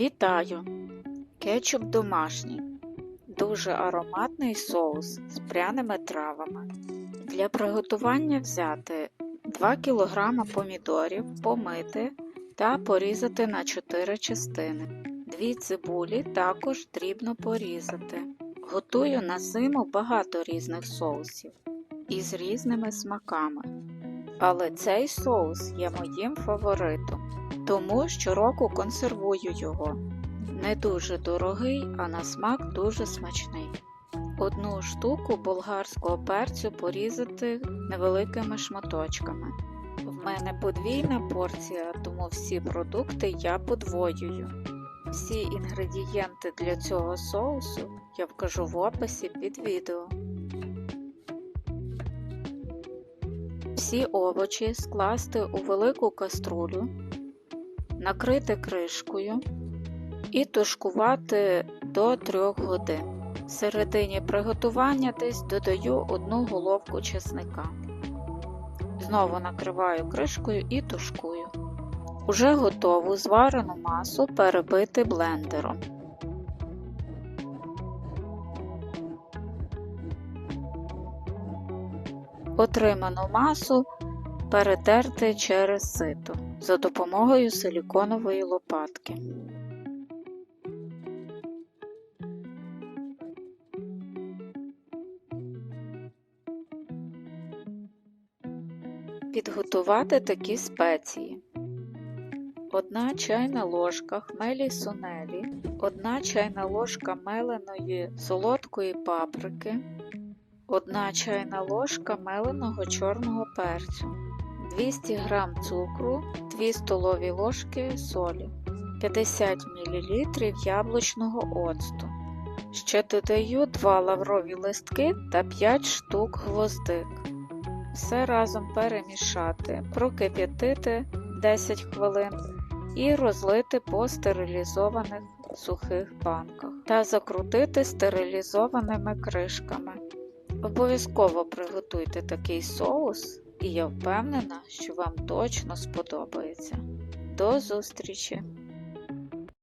Вітаю! Кетчуп домашній. Дуже ароматний соус з пряними травами. Для приготування взяти 2 кг помідорів, помити та порізати на 4 частини. Дві цибулі також дрібно порізати. Готую на зиму багато різних соусів із різними смаками. Але цей соус є моїм фаворитом, тому щороку консервую його. Не дуже дорогий, а на смак дуже смачний. Одну штуку болгарського перцю порізати невеликими шматочками. В мене подвійна порція, тому всі продукти я подвоюю. Всі інгредієнти для цього соусу я вкажу в описі під відео. Всі овочі скласти у велику каструлю, накрити кришкою і тушкувати до 3 годин. В середині приготування десь додаю одну головку чесника. Знову накриваю кришкою і тушкую. Уже готову зварену масу перебити блендером. Отриману масу перетерти через сито за допомогою силіконової лопатки. Підготувати такі спеції. 1 чайна ложка хмелі сунелі, 1 чайна ложка меленої солодкої паприки, 1 чайна ложка меленого чорного перцю, 200 г цукру, 2 столові ложки солі, 50 мл яблучного оцту. Ще додаю 2 лаврові листки та 5 штук гвоздик. Все разом перемішати, прокип'ятити 10 хвилин і розлити по стерилізованих сухих банках та закрутити стерилізованими кришками. Обов'язково приготуйте такий соус, і я впевнена, що вам точно сподобається. До зустрічі!